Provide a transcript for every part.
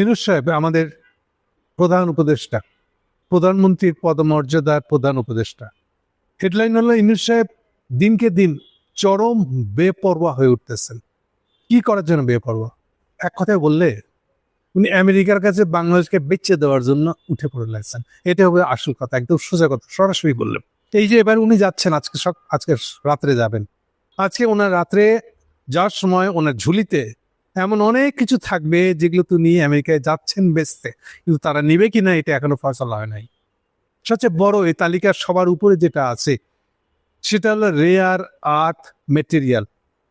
ইনুস সাহেব আমাদের প্রধান উপদেষ্টা, প্রধানমন্ত্রীর পদমর্যাদার প্রধান উপদেষ্টা। হেডলাইন হলো ইনুস সাহেব দিনকে দিন চরম বেপরোয়া হয়ে উঠতেছেন। কি করার জন্য বেপরোয়া? এক কথায় বললে, উনি আমেরিকার কাছে বাংলাদেশকে বেচে দেওয়ার জন্য উঠে পড়ে লাগছেন এটা হবে আসল কথা, একদম সোজা কথা, সরাসরি বললেন এই যে এবার উনি যাচ্ছেন, আজকে সব, আজকে রাত্রে যাবেন। আজকে ওনার রাত্রে যাওয়ার সময় ওনার ঝুলিতে এমন অনেক কিছু থাকবে যেগুলো তো নিয়ে আমেরিকায় যাচ্ছেন বেচতে, কিন্তু তারা নিবে কিনা এটা এখনও ফয়সলা হয় নাই। সবচেয়ে বড় এই তালিকার সবার উপরে যেটা আছে, সেটা হলো রেয়ার আর্থ মেটেরিয়াল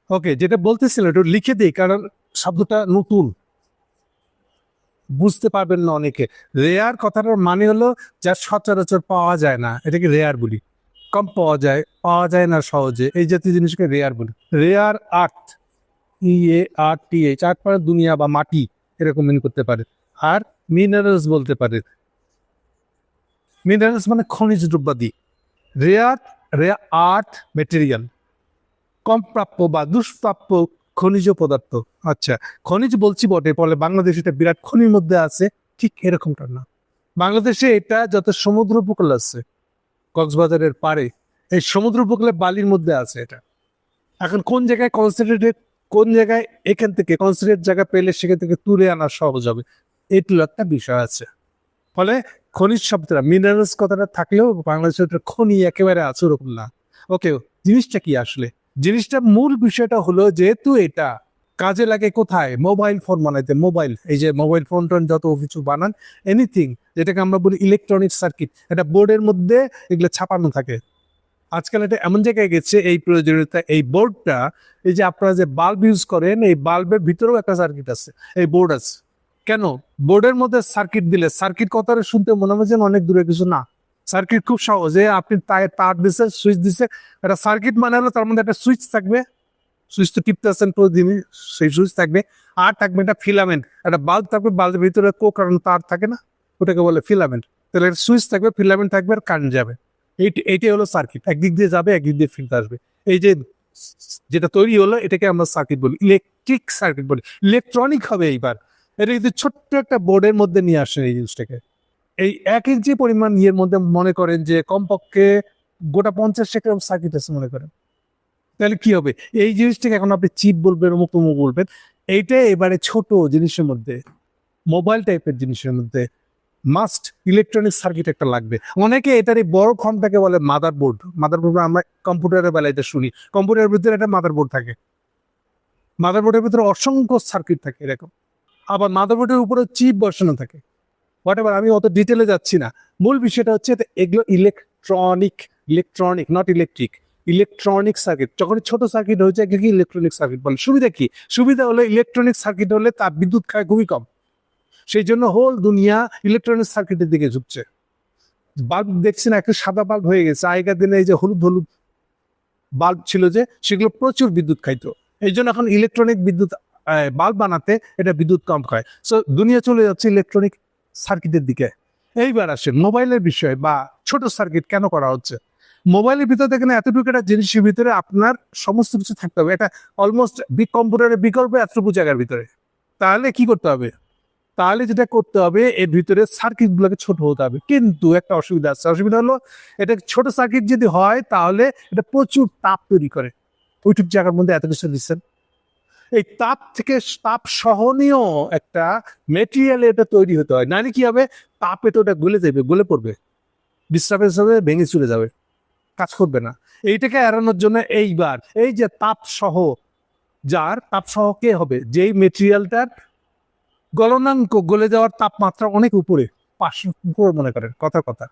ওকে যেটা বলতেছিল একটু লিখে দিই, কারণ শব্দটা নতুন। বুঝতে পারবেন না অনেকে। রেয়ার কথাটার মানে হলো যা সচরাচর পাওয়া যায় না, এটাকে রেয়ার বলি। কম পাওয়া যায় পাওয়া যায় না সহজে, এই জাতীয় জিনিসকে রেয়ার বলি। রেয়ার আর্থ আর মানে দুনিয়া বা মাটি এরকম মিন করতে পারে। আর মিনারেলস বলতে পারে। মিনারেলস মানে খনিজ দ্রব্যাদি। রেয়ার রেয়ার আর্ট মেটেরিয়াল কম প্রাপ্য বা দুষ্প্রাপ্য খনিজ পদার্থ। আচ্ছা খনিজ বলছি বটে, ফলে বাংলাদেশ এটা বিরাট খনির মধ্যে আছে, ঠিক এরকমটা না। বাংলাদেশে এটা যত সমুদ্র উপকূল আছে, কক্সবাজারের পারে এই সমুদ্র উপকূলে বালির মধ্যে আছে এটা। এখন কোন জায়গায় কনসেন্ট্রেটেড কোন জায়গায় এখান থেকে কনসেন্ট্রেট জায়গা পেলে সেখান থেকে তুলে আনা সহজ হবে? এগুলো একটা বিষয় আছে। ফলে খনিজ শব্দটা মিনারেলস কথাটা থাকলেও বাংলাদেশের খনি একেবারে আছে ওরকম না। ওকে জিনিসটা কি আসলে? জিনিসটা মূল বিষয়টা হলো যেহেতু এটা কাজে লাগে কোথায়? মোবাইল ফোন বানাইতে মোবাইল এই যে মোবাইল ফোন টোন যত কিছু বানান এনিথিং যেটাকে আমরা বলি ইলেকট্রনিক সার্কিট এটা বোর্ডের মধ্যে এগুলো ছাপানো থাকে। আজকাল এটা এমন জায়গায় গেছে, এই প্রয়োজনীয়তা, এই বোর্ডটা এই যে আপনারা যে বাল্ব ইউজ করেন, এই বাল্বের ভিতরেও একটা সার্কিট আছে, এই বোর্ড আছে। কেন? বোর্ডের মধ্যে সার্কিট দিলে সার্কিট কথাটা শুনতে মনে হয় যেন অনেক দূরে কিছু না। সার্কিট খুব সহজে আপনি তার দিছে সুইচ দিছে, একটা সার্কিট মানে হলো তার মধ্যে একটা সুইচ থাকবে। সুইচ তো টিপতে আছেন প্রতিদিনই, সেই সুইচ থাকবে। আর থাকবে একটা ফিলামেন্ট একটা বাল্ব থাকবে বাল্বের ভিতরে কো কারণ তার থাকে না, ওটাকে বলে ফিলামেন্ট তাহলে একটা সুইচ থাকবে ফিলামেন্ট থাকবে আর কারেন্ট যাবে। এইটাই হলো সার্কিট একদিক দিয়ে যাবে, একদিক দিয়ে ফিরতে আসবে। এই যে যেটা তৈরি হলো, এটাকে আমরা সার্কিট বলি। ইলেকট্রিক সার্কিট বলি। ইলেকট্রনিক হবে এইবার। এটা কিন্তু ছোট্ট একটা বোর্ডের মধ্যে নিয়ে আসেন এই জিনিসটাকে। এই এক ইঞ্চি পরিমাণ ইয়ের মধ্যে মনে করেন যে কমপক্ষে গোটা পঞ্চাশ টাকা সার্কিট আছে মনে করেন। তাহলে কি হবে? এই জিনিসটাকে এখন আপনি চিপ বলবেন, অমুক তমুক বলবেন। এইটা এবারে ছোট জিনিসের মধ্যে মোবাইল টাইপের জিনিসের মধ্যে মাস্ট ইলেকট্রনিক সার্কিট একটা লাগবে। অনেকে এটার এই বড় ফর্মটাকে বলে মাদার বোর্ড মাদার বোর্ড আমরা কম্পিউটারের বেলায় শুনি। কম্পিউটারের ভিতরে একটা মাদার বোর্ড থাকে। মাদার বোর্ডের ভিতরে অসংখ্য সার্কিট থাকে এরকম। আবার মাদার বোর্ডের উপরে চিপ বসানো থাকে। হোয়াট এভার আমি অত ডিটেলে যাচ্ছি না। মূল বিষয়টা হচ্ছে এগুলো electronic electronic not electric electronic circuit যখন ছোট সার্কিট হয়েছে একে ইলেকট্রনিক সার্কিট বলে। সুবিধা কি? সুবিধা হলো ইলেকট্রনিক সার্কিট হলে তার বিদ্যুৎ খায় খুবই কম। সেই জন্য হোল দুনিয়া ইলেকট্রনিক সার্কিটের দিকে ঝুঁকছে। বাল্ব দেখছি না একটা সাদা বাল্ব হয়ে গেছে। আগেকার দিনে এই যে হলুদ হলুদ বাল্ব ছিল যে, সেগুলো প্রচুর বিদ্যুৎ খাইতো। এই জন্য এখন ইলেকট্রনিক বিদ্যুৎ বাল্ব বানাতে এটা বিদ্যুৎ কম খায়। সো দুনিয়া চলে যাচ্ছে ইলেকট্রনিক সার্কিটের দিকে। এইবার আসেন মোবাইলের বিষয় বা ছোট সার্কিট কেন করা হচ্ছে? মোবাইলের ভিতরে দেখেন এতটুকু একটা জিনিসের ভিতরে আপনার সমস্ত কিছু থাকতে হবে। এটা অলমোস্ট কম্পিউটারের বিকল্প এতটুকু জায়গার ভিতরে। তাহলে কি করতে হবে? তাহলে যেটা করতে হবে, এর ভিতরে সার্কিট গুলোকে ছোট হতে হবে। কিন্তু একটা অসুবিধা আছে। অসুবিধা হলো, এটা ছোট সার্কিট যদি হয়, তাহলে এটা প্রচুর তাপ তৈরি করে। ওইটুক জায়গার মধ্যে এত কিছু দিচ্ছেন। এই তাপ থেকে তাপ সহনীয় একটা মেটেরিয়াল এটা তৈরি হতে হয়। নাহলে কি হবে? তাপে তো ওটা গলে যাবে, গলে পড়বে। ডিস্টার্বেন্স হবে, ভেঙে চলে যাবে। কাজ করবে না। এইটাকে এড়ানোর জন্য এইবার, এই যে তাপ সহ যার তাপ সহ কে হবে? যেই মেটেরিয়ালটার গলনাঙ্ক গলে যাওয়ার তাপমাত্রা অনেক উপরে, পাঁচশো উপরে মনে করেন, কথা কথা।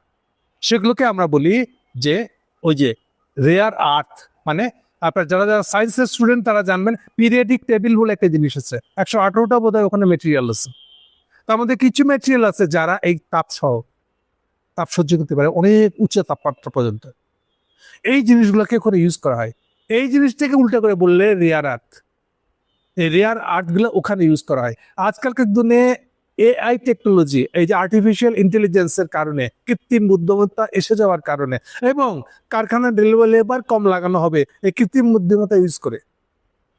সেগুলোকে আমরা বলি যে ওই যে রেয়ার আর্থ মানে আপনার যারা যারা সায়েন্সের স্টুডেন্ট তারা জানবেন পিরিয়ডিক টেবিল বলে একটা জিনিস আছে। একশো আঠারোটা বোধ ওখানে মেটেরিয়াল আছে। তার মধ্যে কিছু মেটেরিয়াল আছে যারা এই তাপ সহ তাপ সহ্য করতে পারে অনেক উচ্চ তাপমাত্রা পর্যন্ত। এই জিনিসগুলোকে ওখানে ইউজ করা হয়। এই জিনিসটাকে উল্টা করে বললে রেয়ার আর্থ রেয়ার আর্টগুলো ওখানে ইউজ করা হয়। আজকালকার দিনে এআই টেকনোলজি এই যে আর্টিফিশিয়াল ইন্টেলিজেন্সের কারণে, কৃত্রিম বুদ্ধিমত্তা এসে যাওয়ার কারণে, এবং কারখানার ডেলিভারি লেবার কম লাগানো হবে, এই কৃত্রিম বুদ্ধিমত্তা ইউজ করে।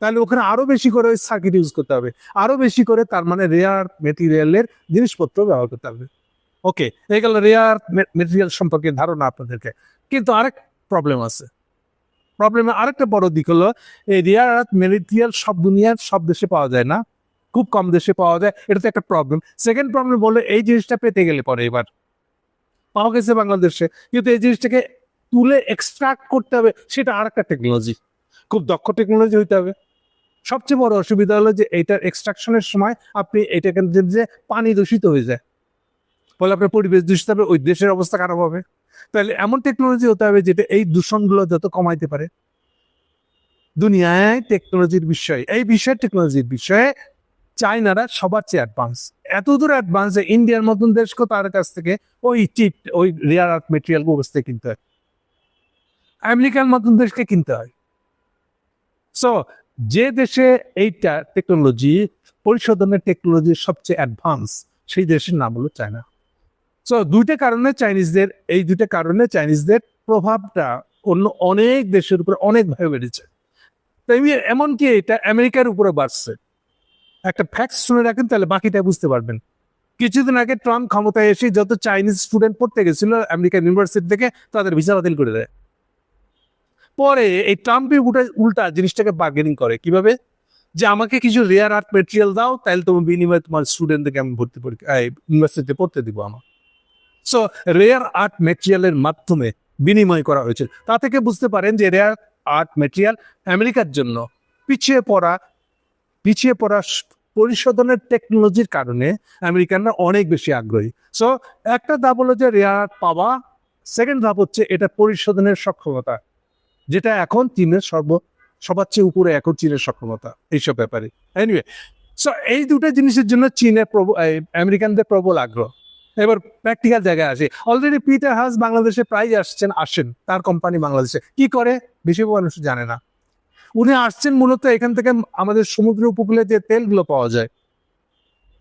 তাহলে ওখানে আরও বেশি করে ওই সার্কিট ইউজ করতে হবে। আরও বেশি করে তার মানে রেয়ার মেটেরিয়ালের জিনিসপত্র ব্যবহার করতে হবে। ওকে এই গেল রেয়ার মেটেরিয়াল সম্পর্কে ধারণা আপনাদেরকে। কিন্তু আরেক প্রবলেম আছে। প্রবলেমের আরেকটা বড় দিক হলো, এই রেয়ার আর্থ মেটেরিয়াল সব দুনিয়ার সব দেশে পাওয়া যায় না। খুব কম দেশে পাওয়া যায়, এটা তো একটা প্রবলেম সেকেন্ড প্রবলেম বলল এই জিনিসটা পেতে গেলে পরে এবার। পাওয়া গেছে বাংলাদেশে, কিন্তু এই জিনিসটাকে তুলে এক্সট্রাক্ট করতে হবে, সেটা আর একটা টেকনোলজি খুব দক্ষ টেকনোলজি হইতে হবে। সবচেয়ে বড় অসুবিধা হলো যে এইটার এক্সট্রাকশনের সময় আপনি এটাকে যে- যে পানি দূষিত হয়ে যায়। ফলে আপনার পরিবেশ দূষিত হবে, ওই দেশের অবস্থা খারাপ হবে। তাহলে এমন টেকনোলজি হতে হবে যেটা এই দূষণগুলো যত কমাইতে পারে। দুনিয়ায় টেকনোলজির বিষয়ে, এই বিষয়ে টেকনোলজির বিষয়ে চায়নারা সবার চেয়ে অ্যাডভান্স এত দূর অ্যাডভান্স যে ইন্ডিয়ার মতন দেশকে তার কাছ থেকে ওই চিপ ওই রেয়ার আর্থ মেটেরিয়াল অবস্থায় কিনতে হয়। আমেরিকার মতন দেশকে কিনতে হয়। সো যে দেশে এইটা টেকনোলজি পরিশোধনের টেকনোলজি সবচেয়ে অ্যাডভান্স সেই দেশের নাম হলো চায়না। সো দুইটা কারণে চাইনিজদের এই দুইটা কারণে চাইনিজদের প্রভাবটা অন্য অনেক দেশের উপর অনেকভাবে বেড়েছে। তাই এমনকি এটা আমেরিকার উপরে বাড়ছে। একটা ফ্যাক্ট শুনে রাখেন, তাহলে বাকিটা বুঝতে পারবেন। কিছুদিন আগে ট্রাম্প ক্ষমতায় এসে যত চাইনিজ স্টুডেন্ট পড়তে গেছিল আমেরিকান ইউনিভার্সিটি থেকে, তাদের ভিসা বাতিল করে দেয়। পরে এই ট্রাম্পের উল্টা উল্টা জিনিসটাকে বার্গেনিং করে। কীভাবে? যে আমাকে কিছু রেয়ার আর্ট মেটেরিয়াল দাও তাহলে তোমার বিনিময়ে তোমার স্টুডেন্টদেরকে আমি ভর্তি পরীক্ষা ইউনিভার্সিটিতে পড়তে দিব আমার সো রেয়ার আর্ট মেটেরিয়ালের মাধ্যমে বিনিময় করা হয়েছে তা থেকে বুঝতে পারেন যে রেয়ার আর্ট মেটেরিয়াল আমেরিকার জন্য পিছিয়ে পড়া পিছিয়ে পড়া পরিশোধনের টেকনোলজির কারণে আমেরিকানরা অনেক বেশি আগ্রহী। সো একটা ধাপ হলো যে রেয়ার আর্ট পাওয়া সেকেন্ড ধাপ হচ্ছে এটা পরিশোধনের সক্ষমতা, যেটা এখন চীনের সর্ব, সবার চেয়ে উপরে এখন চীনের সক্ষমতা, এইসব ব্যাপারে। এনিওয়ে সো এই দুটো জিনিসের জন্য চীনের প্রবল আমেরিকানদের প্রবল আগ্রহ। এবার প্র্যাকটিক্যাল জায়গায় আসে। অলরেডি পিটার হাস বাংলাদেশে প্রায় আসছেন, আসেন। তার কোম্পানি বাংলাদেশে। কি করে? বেশি মানুষ জানে না। উনি আসছেন মূলত এখান থেকে আমাদের সমুদ্র উপকূলে যে তেলগুলো পাওয়া যায়।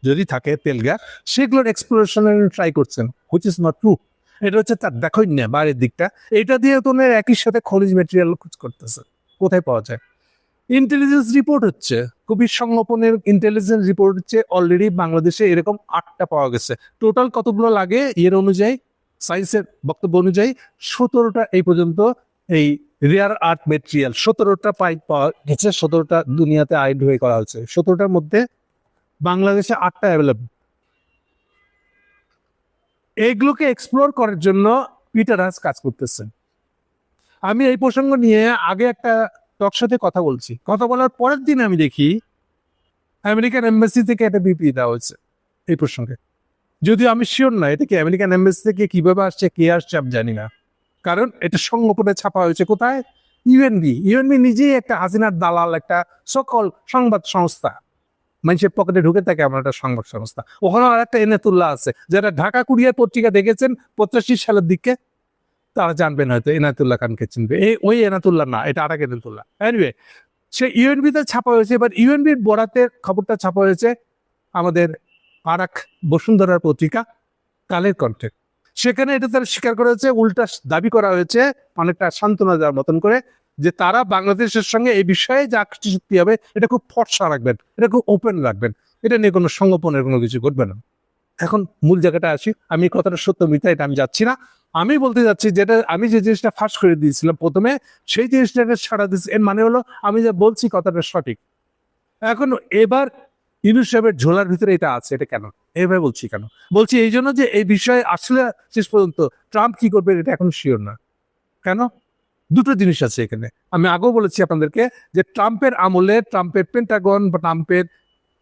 যদি থাকে তেল গ্যাস, সেগুলোর এক্সপ্লোরেশনের ট্রাই করছেন হুইচ ইজ নট ট্রু এটা হচ্ছে তার দেখোই না, বাইরের দিকটা। এটা দিয়ে তো একই সাথে খনিজ মেটেরিয়াল খোঁজ করতেছে। কোথায় পাওয়া যায়? ইন্টেলিজেন্স রিপোর্ট হচ্ছে খুবই সংগোপনের ইন্টেলিজেন্স রিপোর্ট হচ্ছে অলরেডি বাংলাদেশে এরকম আটটা পাওয়া গেছে। টোটাল কতগুলো লাগে? এর অনুযায়ী সায়েন্সের বক্তব্য অনুযায়ী, সতেরোটা এই পর্যন্ত এই রেয়ার আর্ট মেটেরিয়াল সতেরোটা পাইপ পাওয়া গেছে, সতেরোটা দুনিয়াতে আইডেন্টিফাই করা হয়েছে। সতেরোটার মধ্যে বাংলাদেশে আটটা অ্যাভেলেবল এইগুলোকে এক্সপ্লোর করার জন্য পিটার কাজ করতেছেন আমি এই প্রসঙ্গ নিয়ে আগে একটা টক সাথে কথা বলছি। কথা বলার পরের দিন আমি দেখি আমেরিকান এম্বাসি থেকে একটা বিপি দেওয়া হয়েছে এই প্রসঙ্গে। যদিও আমি শিওর না এটা কি আমেরিকান এম্বাসি থেকে কীভাবে আসছে, কে আসছে আমি জানি না। কারণ এটা সংগোপনে ছাপা হয়েছে কোথায়? ইউএনবি ইউএনবি নিজেই একটা হাসিনার দালাল, একটা সকল সংবাদ সংস্থা। মানুষের পকেটে ঢুকে থাকে আমার একটা সংবাদ সংস্থা। ওখানে আর একটা এনাতুল্লাহ আছে, যারা ঢাকা কুরিয়ার পত্রিকা দেখেছেন, পঁচাশি সালের দিকে। তারা জানবেন হয়তো এনাতুল্লাহ খানকে চিনবে। এই ওই এনাতুল্লাহ না, এটা আর এক এনাতুল্লাহ। এনিওয়ে সে ইউএনবিতে ছাপা হয়েছে, এবার ইউএনবির বরাতের খবরটা ছাপা হয়েছে আমাদের আর এক বসুন্ধরার পত্রিকা, কালের কণ্ঠে। সেখানে এটা তারা স্বীকার করা হয়েছে উল্টা দাবি করা হয়েছে, অনেকটা সান্ত্বনা দেওয়ার মতন করে, যে তারা বাংলাদেশের সঙ্গে এই বিষয়ে যা কিছু চুক্তি হবে, এটা খুব ফর্সা রাখবেন, এটা খুব ওপেন রাখবেন। এটা নিয়ে কোনো সংগোপনের কোনো কিছু ঘটবে না। এখন মূল জায়গাটা আসি, আমি কথাটা সত্য মিথ্যা এটা আমি যাচ্ছি না। আমি বলতে যাচ্ছি যেটা আমি যে জিনিসটা ফাঁস করে দিয়েছিলাম প্রথমে, সেই জিনিসটাকে সারা দিচ্ছি এর মানে হলো, আমি যে বলছি কথাটা সঠিক। এখন এবার ইউনুস সাহেবের ঝোলার ভিতরে এটা আছে, এটা কেন? এভাবে বলছি কেন? বলছি এই জন্য যে এই বিষয়ে আসলে শেষ পর্যন্ত ট্রাম্প কি করবে এটা এখন শিওর না। কেন? দুটো জিনিস আছে এখানে। আমি আগেও বলেছি আপনাদেরকে যে ট্রাম্পের আমলে ট্রাম্পের পেন্টাগন বা ট্রাম্পের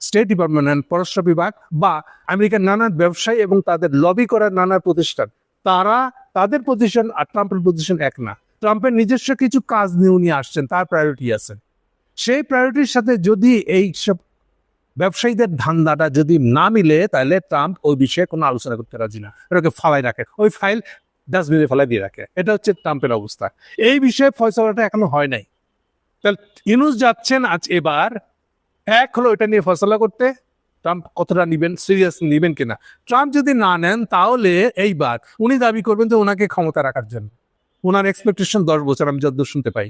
স্টেট ডিপার্টমেন্ট পররাষ্ট্র বিভাগ বা আমেরিকার নানান ব্যবসায়ী এবং তাদের লবি করার নানা প্রতিষ্ঠান তারা তাদের পজিশন আর ট্রাম্পের পজিশন এক না। ট্রাম্পের নিজস্ব কিছু কাজ নিয়ে উনি আসছেন, তার প্রায়োরিটি আছে। সেই প্রায়োরিটির সাথে যদি এই সব ব্যবসায়ীদের ধান্দাটা যদি না মিলে, তাহলে ট্রাম্প ওই বিষয়ে কোনো আলোচনা করতে রাজি না। এটাকে ফালাই রাখে। ওই ফাইল ডাস্টবিনে ফেলাই দিয়ে রাখে। এটা হচ্ছে ট্রাম্পের অবস্থা। এই বিষয়ে ফয়সলাটা এখনও হয় নাই। তাহলে ইনুস যাচ্ছেন আজ এবার। এক হলো এটা নিয়ে ফয়সলা করতে ট্রাম্প কতটা নিবেন সিরিয়াস নিবেন কিনা? ট্রাম্প যদি না নেন, তাহলে এইবার উনি দাবি করবেন যে ওনাকে ক্ষমতা রাখার জন্য। ওনার এক্সপেকটেশন দশ বছর, আমি যতদূর শুনতে পাই।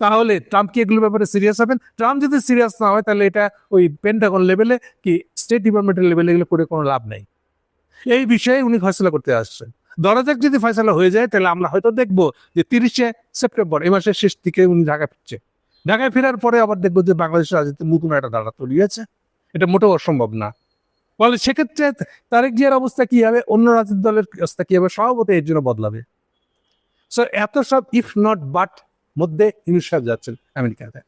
তাহলে ট্রাম্প কি এগুলোর ব্যাপারে সিরিয়াস হবেন? ট্রাম্প যদি সিরিয়াস না হয়, তাহলে এটা ওই পেন্টাগন লেভেলে কি স্টেট ডিপার্টমেন্টের লেভেলে এগুলো করে কোনো লাভ নেই। এই বিষয়ে উনি ফয়সলা করতে আসছেন। ধরা যাক যদি ফয়সলা হয়ে যায়, তাহলে আমরা হয়তো দেখব যে তিরিশে সেপ্টেম্বর, এই মাসের শেষ দিকে উনি ঢাকা ফিরছে। ঢাকায় ফেরার পরে আবার দেখব যে বাংলাদেশের রাজনীতি নতুন একটা দাঁড়া তৈরি এটা মোটেও অসম্ভব না। ফলে সেক্ষেত্রে তারেক জিয়ার অবস্থা কি হবে? অন্য রাজনৈতিক দলের অবস্থা কি হবে? সভাপতি এর জন্য বদলাবে। সো এত সব ইফ নট বাট মধ্যে ইউনুস সাহেব যাচ্ছেন আমেরিকাতে।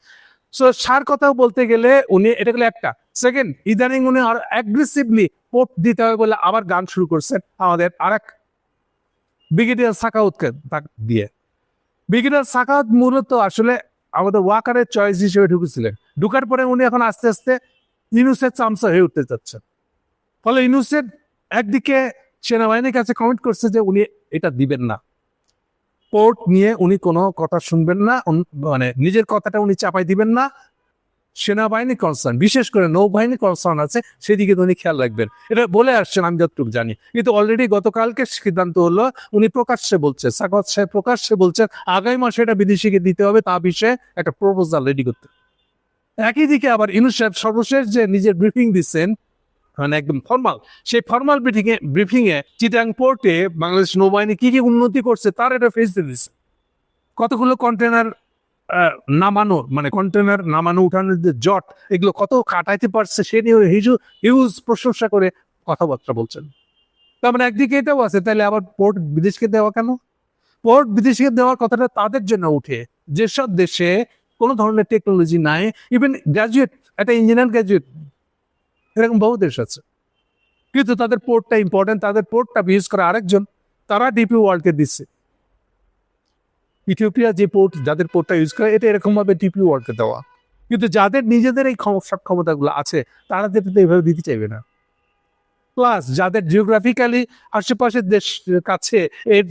সো সার কথাও বলতে গেলে উনি, এটা গেলে একটা। সেকেন্ড ইদানিং উনি আর অ্যাগ্রেসিভলি পোপ দিতে হবে বলে আবার গান শুরু করছেন আমাদের আরেক ব্রিগেডিয়ার সাকাউতকে তাক- দিয়ে। ব্রিগেডিয়ার সাকাউত মূলত আসলে আমাদের ওয়াকারের চয়েস হিসেবে ঢুকেছিলেন। ঢুকার পরে উনি এখন আস্তে আস্তে ইনুসের চামচা হয়ে উঠতে যাচ্ছেন ফলে ইনুসের একদিকে সেনাবাহিনীর কাছে কমেন্ট করছে যে উনি এটা দিবেন না। পোর্ট নিয়ে উনি কোনো কথা শুনবেন না মানে নিজের কথাটা উনি চাপাই দিবেন না। সেনাবাহিনী কনসার্ন বিশেষ করে নৌবাহিনী কনসার্ন আছে, সেদিকে উনি খেয়াল রাখবেন। এটা বলে আসছেন, আমি যতটুকু জানি। কিন্তু অলরেডি গতকালকে সিদ্ধান্ত হলো, উনি প্রকাশ্যে বলছে সাকত সাহেব প্রকাশ্যে বলছেন, আগামী মাসে এটা বিদেশিকে দিতে হবে, তা বিষয়ে একটা প্রপোজাল রেডি করতে। একই দিকে আবার ইনুস সাহেব সর্বশেষ যে নিজের ব্রিফিং দিচ্ছেন মানে একদম ফর্মাল সেই ফর্মাল ব্রিফিং এ ব্রিফিং এ চিটাং পোর্টে বাংলাদেশ নৌবাহিনী কি কি উন্নতি করছে তার এটা ফেস দিয়ে দিচ্ছে। কতগুলো কন্টেনার নামানো মানে কন্টেনার নামানো, উঠানোর যে জট, এগুলো কত কাটাইতে পারছে সে নিয়ে হিজু, হিউজ প্রশংসা করে কথাবার্তা বলছেন। তার মানে একদিকে এটাও আছে, তাহলে আবার পোর্ট বিদেশকে দেওয়া কেন? পোর্ট বিদেশকে দেওয়ার কথাটা তাদের জন্য উঠে। যেসব দেশে কোনো ধরনের টেকনোলজি নাই ইভেন গ্র্যাজুয়েট একটা ইঞ্জিনিয়ার গ্র্যাজুয়েট এরকম বহু দেশ আছে। কিন্তু তাদের পোর্টটা ইম্পর্টেন্ট তাদের পোর্টটা বিশেষ করে আরেকজন, তারা ডিপি ওয়ার্ল্ডকে দিচ্ছে। ইথিওপিয়া যে পোর্ট যাদের পোর্টটা ইউজ করে, এটা এরকম ভাবে ডিপি ওয়ার্ল্ডকে দেওয়া। কিন্তু যাদের নিজেদের এই সব ক্ষমতাগুলো আছে, তারা তো এইভাবে দিতে চাইবে না। প্লাস যাদের জিওগ্রাফিক্যালি আশেপাশের দেশ কাছে এর,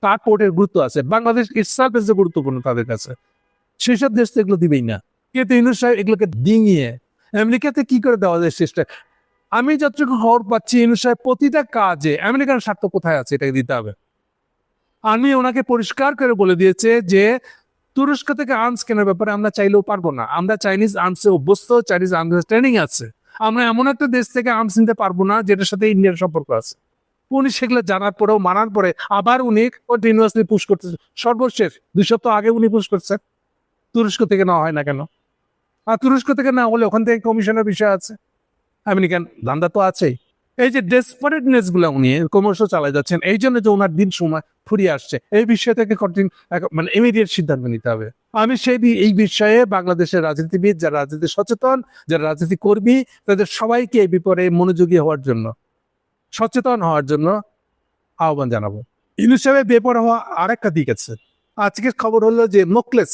তার পোর্টের গুরুত্ব আছে। বাংলাদেশ এস গুরুত্বপূর্ণ তাদের কাছে। সেসব দেশ তো এগুলো দিবেই না। কিন্তু ইউনুস সাহেব এগুলোকে ডিঙিয়ে আমেরিকাতে কি করে দেওয়া যায় চেষ্টা আমি যতটুকু খবর পাচ্ছি, ইউনুস সাহেব প্রতিটা কাজে আমেরিকার স্বার্থ কোথায় আছে এটাকে দিতে হবে। আমি ওনাকে পরিষ্কার করে বলে দিয়েছে যে, তুরস্ক থেকে আর্মস কেনার ব্যাপারে আমরা চাইলেও পারব না। আমরা চাইনিজ আর্মসে অভ্যস্ত, চাইনিজ ট্রেনিং আছে। আমরা এমন একটা দেশ থেকে আর্মস নিতে পারব না যেটার সাথে ইন্ডিয়ার সম্পর্ক আছে। উনি সেগুলো জানার পরেও, মানার পরে আবার উনি কন্টিনিউয়াসলি পুশ করতেছে। সর্বশেষ, দুই সপ্তাহ আগে উনি পুশ করছেন। তুরস্ক থেকে নেওয়া হয় না কেন? আর তুরস্ক থেকে না হলে ওখান থেকে কমিশনের বিষয় আছে। আমেরিকান ধান্দা তো আছেই। এই যে ডেসপারেটনেসগুলো উনি ক্রমশ চালাই যাচ্ছেন, এই জন্য যে ওনার দিন সময় ফুরিয়ে আসছে, এই বিষয় থেকে কঠিন মানে ইমিডিয়েট সিদ্ধান্ত নিতে হবে। আমি সেই এই বিষয়ে বাংলাদেশের রাজনীতিবিদ, যারা রাজনীতি সচেতন, যারা রাজনীতি কর্মী, তাদের সবাইকে এই বিপরে মনোযোগী হওয়ার জন্য, সচেতন হওয়ার জন্য আহ্বান জানাব। সাহেবের বেপর হওয়া আরেকটা দিক আছে। আজকের খবর হলো যে মোকলেস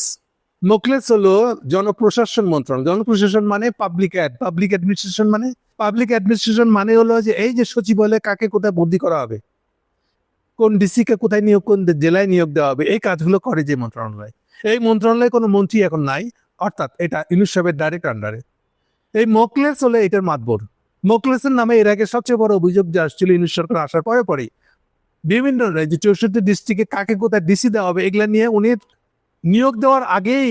মোকলেস হলো জনপ্রশাসন মন্ত্রণালয়। জনপ্রশাসন মানে পাবলিক অ্যাড পাবলিক অ্যাডমিনিস্ট্রেশন মানে পাবলিক অ্যাডমিনিস্ট্রেশন মানে হলো যে এই যে সচিবালয়ে কাকে কোথায় বদলি করা হবে, কোন ডিসি কে কোথায় নিয়োগ, কোন জেলায় নিয়োগ দেওয়া হবে, এই কাজগুলো করে যে মন্ত্রণালয়। এই মন্ত্রণালয়ে কোনো মন্ত্রী এখন নাই, অর্থাৎ এটা সাহেবের ডাইরেক্ট আন্ডারে এই মোকলেস হলে এটার মাতবর। মোকলেসের নামে এর আগে সবচেয়ে বড় অভিযোগ যে আসছিল ইনুস সরকার আসার পরে পরে বিভিন্ন রাজ্যে চৌষট্টি ডিস্ট্রিক্টে কাকে কোথায় ডিসি দেওয়া হবে, এগুলা নিয়ে উনি নিয়োগ দেওয়ার আগেই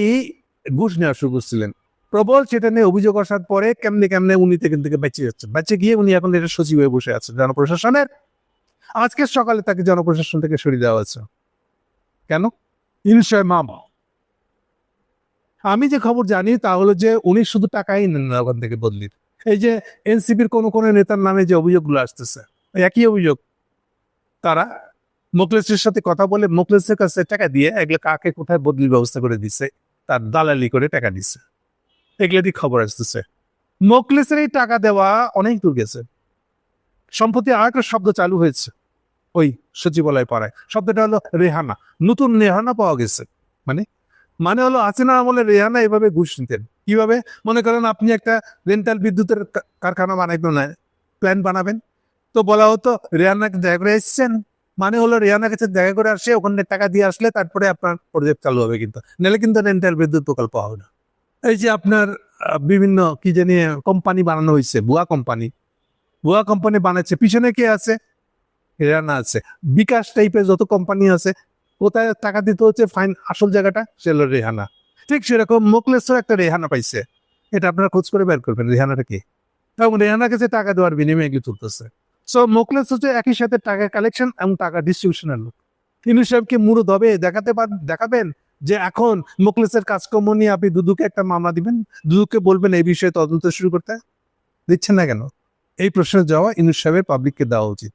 ঘুষ নেওয়া শুরু করছিলেন। প্রবল সেটা নিয়ে অভিযোগ আসার পরে কেমনে কেমনে উনি থেকে থেকে বেঁচে যাচ্ছেন বেঁচে গিয়ে উনি এখন এটা সচিব হয়ে বসে আছেন জনপ্রশাসনের। আজকে সকালে তাকে জনপ্রশাসন থেকে সরিয়ে দেওয়া হয়েছে। কেন? ইনশয় মামা। আমি যে খবর জানি তা হলো যে উনি শুধু টাকাই নেন না ওখান থেকে বদলির এই যে এনসিপির কোনো কোনো নেতার নামে যে অভিযোগগুলো আসতেছে, একই অভিযোগ। তারা মোকলেসের সাথে কথা বলে মোকলেসের কাছে টাকা দিয়ে এগুলো কাকে কোথায় বদলির ব্যবস্থা করে দিছে, তার দালালি করে টাকা দিচ্ছে এগুলো দিয়ে খবর আসতেছে। মোকলেসের এই টাকা দেওয়া অনেক দূর গেছে। সম্প্রতি আর একটা শব্দ চালু হয়েছে ওই সচিবালয় পাড়ায়। শব্দটা হলো রেহানা। নতুন রেহানা পাওয়া গেছে। মানে মানে হলো আছে না আমলে রেহানা এভাবে ঘুষ নিতেন? কীভাবে? মনে করেন আপনি একটা রেন্টাল বিদ্যুতের কারখানা বানাইবেন, প্ল্যান বানাবেন। তো বলা হতো, রেহানাকে দেখা করে এসছেন? মানে হলো রেহানা কাছে দেখা করে আসে, ওখানে টাকা দিয়ে আসলে তারপরে আপনার প্রজেক্ট চালু হবে কিন্তু। নাহলে কিন্তু রেন্টাল বিদ্যুৎ প্রকল্প হবে না। এই যে আপনার বিভিন্ন কি জানি কোম্পানি বানানো হয়েছে, ভুয়া কোম্পানি ভুয়া কোম্পানি বানাচ্ছে, পিছনে কে আছে? রেহানা আছে। বিকাশ টাইপের যত কোম্পানি আছে, কোথায় টাকা দিতে হচ্ছে ফাইন আসল জায়গাটা সে রেহানা। ঠিক সেরকম মোকলেসও একটা রেহানা পাইছে। এটা আপনারা খোঁজ করে বের করবেন, রেহানাটা কি? এবং রেহানার কাছে টাকা দেওয়ার বিনিময়ে এগুলো তুলতেছে। সো মোকলেস হচ্ছে একই সাথে টাকা কালেকশন এবং টাকা ডিস্ট্রিবিউশনের লোক। তিনি সাহেবকে মুরু দবে দেখাতে পার দেখাবেন যে এখন মোকলেসের কাজকর্ম নিয়ে আপনি দুদুকে একটা মামলা দিবেন। দুদুকে বলবেন, এই বিষয়ে তদন্ত শুরু করতে। দিচ্ছেন না কেন? এই প্রশ্নের জবাব ইনুস সাহেবের পাবলিককে দেওয়া উচিত।